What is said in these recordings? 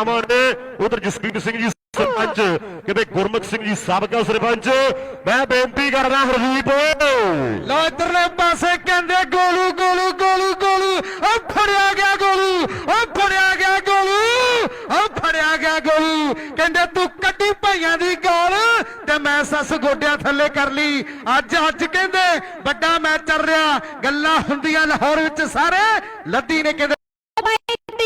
ਨੇ ਉਧਰ ਜਸਪੀਰ ਸਿੰਘ ਜੀ ਸਰਪੰਚ ਕਿਤੇ ਗੁਰਮੁਖ ਸਿੰਘ ਜੀ ਸਾਬਕਾ ਸਰਪੰਚ। ਮੈਂ ਬੇਨਤੀ ਕਰਦਾ ਹਰਦੀਪ। ਲੋ ਇਧਰਲੇ ਪਾਸੇ ਕਹਿੰਦੇ ਗੋਲੂ ਗੋਲੂ ਗੋਲੂ ਗੋਲੂ। ਓ ਫੜਿਆ ਗਿਆ ਗੋਲੂ ਉਹ ਫੜਿਆ ਗਿਆ ਗੋਲੂ, ਓ ਫੜਿਆ ਗਿਆ ਗੋਲੂ। ਕਹਿੰਦੇ ਤੂੰ ਕੱਢੀ ਭਾਈਆਂ ਦੀ ਗੋਲ ਤੇ ਮੈਂ ਸੱਸ ਗੋਡਿਆਂ ਥੱਲੇ ਕਰ ਲਈ। ਅੱਜ ਅੱਜ ਕਹਿੰਦੇ ਵੱਡਾ ਮੈਚ ਚੱਲ ਰਿਹਾ। ਗੱਲਾਂ ਹੁੰਦੀਆਂ ਲਾਹੌਰ ਵਿੱਚ ਸਾਰੇ। ਲੱਦੀ ਨੇ ਕਹਿੰਦੇ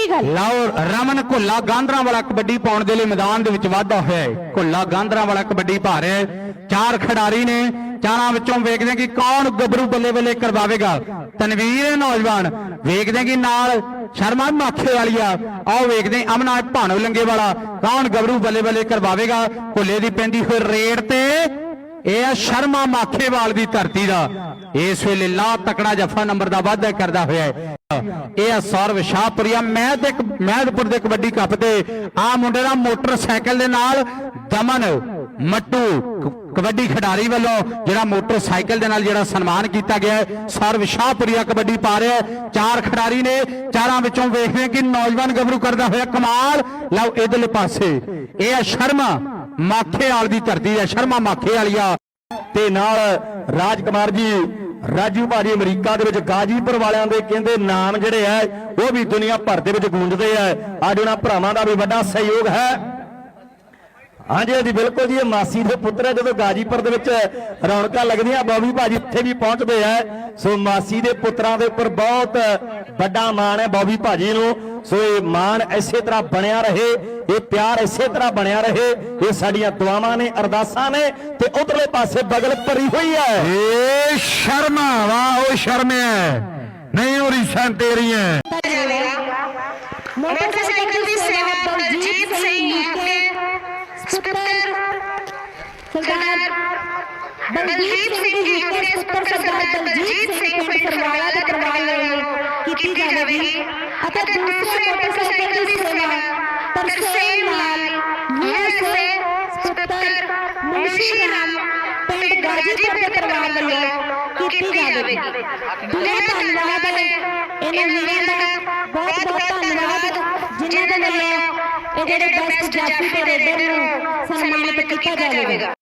ਲਓ ਰਮਨ ਘੁੱਲਾ ਗਾਂਧਰਾ ਵਾਲਾ ਕਬੱਡੀ ਪਾਉਣ ਦੇ ਲਈ ਮੈਦਾਨ ਦੇ ਵਿੱਚ ਵਾਧਾ ਹੋਇਆ ਹੈ। ਘੁੱਲਾ ਗਾਂਧਰਾ ਵਾਲਾ ਕਬੱਡੀ ਪਾ ਰਿਹਾ ਹੈ। ਚਾਰ ਖਿਡਾਰੀ ਨੇ ਚਾਰਾਂ ਵਿੱਚੋਂ ਵੇਖਦੇ ਕਿ ਕੌਣ ਗੱਭਰੂ ਬੱਲੇ ਬੱਲੇ ਕਰਵਾਵੇਗਾ। ਤਨਵੀਰ ਨੌਜਵਾਨ। ਵੇਖਦੇ ਕਿ ਨਾਲ ਸ਼ਰਮਾ ਮਾਖੇ ਵਾਲੀਆ ਆਓ ਵੇਖਦੇ ਅਮਨਾ ਭਾਣੋ ਲੰਗੇ ਵਾਲਾ ਕੌਣ ਗੱਭਰੂ ਬੱਲੇ ਬੱਲੇ ਕਰਵਾਵੇਗਾ। ਘੁੱਲੇ ਦੀ ਪੈਂਦੀ ਹੋਈ ਰੇਡ ਤੇ ਇਹ ਆ ਸ਼ਰਮਾ ਮਾਖੇਵਾਲ ਦੀ ਧਰਤੀ ਦਾ। ਇਸ ਵੇਲੇ ਲਾ ਤਕੜਾ ਜਫਾ ਨੰਬਰ ਦਾ ਵਾਅਦਾ ਕਰਦਾ ਹੋਇਆ ਹੈ। ਇਹ ਆ ਸੌਰਵ ਸ਼ਾਹਪੁਰੀਆ ਮਹਿਦ ਇੱਕ ਮਹਿਦਪੁਰ ਦੇ ਕਬੱਡੀ ਕੱਪ ਤੇ ਆ ਮੁੰਡੇ ਦਾ ਮੋਟਰਸਾਈਕਲ ਦੇ ਨਾਲ ਦਮਨ। ਮੱਟੂ ਕਬੱਡੀ ਖਿਡਾਰੀ ਵੱਲੋਂ ਜਿਹੜਾ ਮੋਟਰਸਾਈਕਲ ਦੇ ਨਾਲ ਜਿਹੜਾ ਸਨਮਾਨ ਕੀਤਾ ਗਿਆ ਹੈ, ਸੌਰਵ ਸ਼ਾਹਪੁਰੀਆ ਕਬੱਡੀ ਪਾ ਰਿਹਾ ਚਾਰ ਖਿਡਾਰੀ ਨੇ, ਚਾਰਾਂ ਵਿੱਚੋਂ ਵੇਖਦੇ ਕਿ ਨੌਜਵਾਨ ਗੱਭਰੂ ਕਰਦਾ ਹੋਇਆ ਕਮਾਲ। ਲਓ, ਇਧਰਲੇ ਪਾਸੇ। ਇਹ ਆ ਸ਼ਰਮਾ ਮਾਖੇਵਾਲ ਦੀ ਧਰਤੀ ਹੈ, ਸ਼ਰਮਾ ਮਾਖੇ ਵਾਲੀਆ ਤੇ ਨਾਲ ਰਾਜ ਕੁਮਾਰ ਜੀ, ਰਾਜੂ ਭਾਜੀ ਅਮਰੀਕਾ ਦੇ ਵਿੱਚ ਗਾਜੀਪੁਰ ਵਾਲਿਆਂ ਦੇ ਕਹਿੰਦੇ ਨਾਮ ਜਿਹੜੇ ਆ ਉਹ ਵੀ ਦੁਨੀਆ ਭਰ ਦੇ ਵਿੱਚ ਗੂੰਜਦੇ ਆ ਅੱਜ ਉਹਨਾਂ ਭਰਾਵਾਂ ਦਾ ਵੀ ਵੱਡਾ ਸਹਿਯੋਗ ਹੈ। ਹਾਂਜੀ ਹਾਂਜੀ ਬਿਲਕੁਲ ਜੀ ਇਹ ਮਾਸੀ ਦੇ ਪੁੱਤਰ ਹੈ ਜਦੋਂ ਗਾਜੀਪੁਰ ਦੇ ਵਿੱਚ ਰੌਣਕਾਂ ਲੱਗਦੀਆਂ ਬੌਬੀ ਭਾਜੀ ਇੱਥੇ ਵੀ ਪਹੁੰਚਦੇ ਆ। ਸੋ ਮਾਸੀ ਦੇ ਪੁੱਤਰਾਂ ਦੇ ਉੱਪਰ ਬਹੁਤ ਵੱਡਾ ਮਾਣ ਹੈ ਬੌਬੀ ਭਾਜੀ ਨੂੰ। ਸੋ ਇਹ ਮਾਣ ਇਸੇ ਤਰ੍ਹਾਂ ਬਣਿਆ ਰਹੇ ਇਹ ਪਿਆਰ ਇਸੇ ਤਰ੍ਹਾਂ ਬਣਿਆ ਰਹੇ। ਇਹ ਸਾਡੀਆਂ ਦੁਆਵਾਂ ਨੇ ਅਰਦਾਸਾਂ ਨੇ ਤੇ ਉਧਰਲੇ ਪਾਸੇ ਬਗਲ ਭਰੀ ਹੋਈ ਹੈ। ਏ ਸ਼ਰਮਾ ਵਾਹ ਉਹ ਸ਼ਰਮਿਆ ਨਹੀਂ ਉਹ ਰੀਸਾਂ ਤੇਰੀਆਂ ਮੋਟਰਸਾਈਕਲ ਦੀ ਸੇਵਾ ਬਲਜੀਤ ਸਿੰਘ सरदार बलजीत सिंह जी के पुत्र सरदार बलजीत सिंह ਪਿੰਡ ਸਰਵਾਲਾ ਦੇ ਕਰਵਾਈ ਵੱਲੋਂ ਕੀਤੀ ਜਾਵੇਗੀ ਅਤੇ ਦੂਸਰੇ ਮੋਟਰਸਾਈਕਲ ਦੀ ਸੇਵਾ ਤਰਸੇਮ ਲਾਲ ਯੂਐਸਏ ਪੁੱਤਰ ਮੁਨਸ਼ੀ ਰਾਮ ਪਿੰਡ ਗਾਜੀਪੁਰ ਦੇ ਪਰਿਵਾਰ ਵੱਲੋਂ ਕੀਤੀ ਜਾਵੇਗੀ ਬਹੁਤ ਧੰਨਵਾਦ ਇਹਨਾਂ ਵੀਰਾਂ ਦਾ ਬਹੁਤ ਬਹੁਤ ਧੰਨਵਾਦ ਜਿਨ੍ਹਾਂ ਦੇ ਵੱਲੋਂ ਇਹ ਜਿਹੜੇ ਬੈਸਟ ਜਾਫੀ ਤੇ ਰੇਡਰ ਨੂੰ ਸਨਮਾਨਿਤ ਕੀਤਾ ਜਾਵੇਗਾ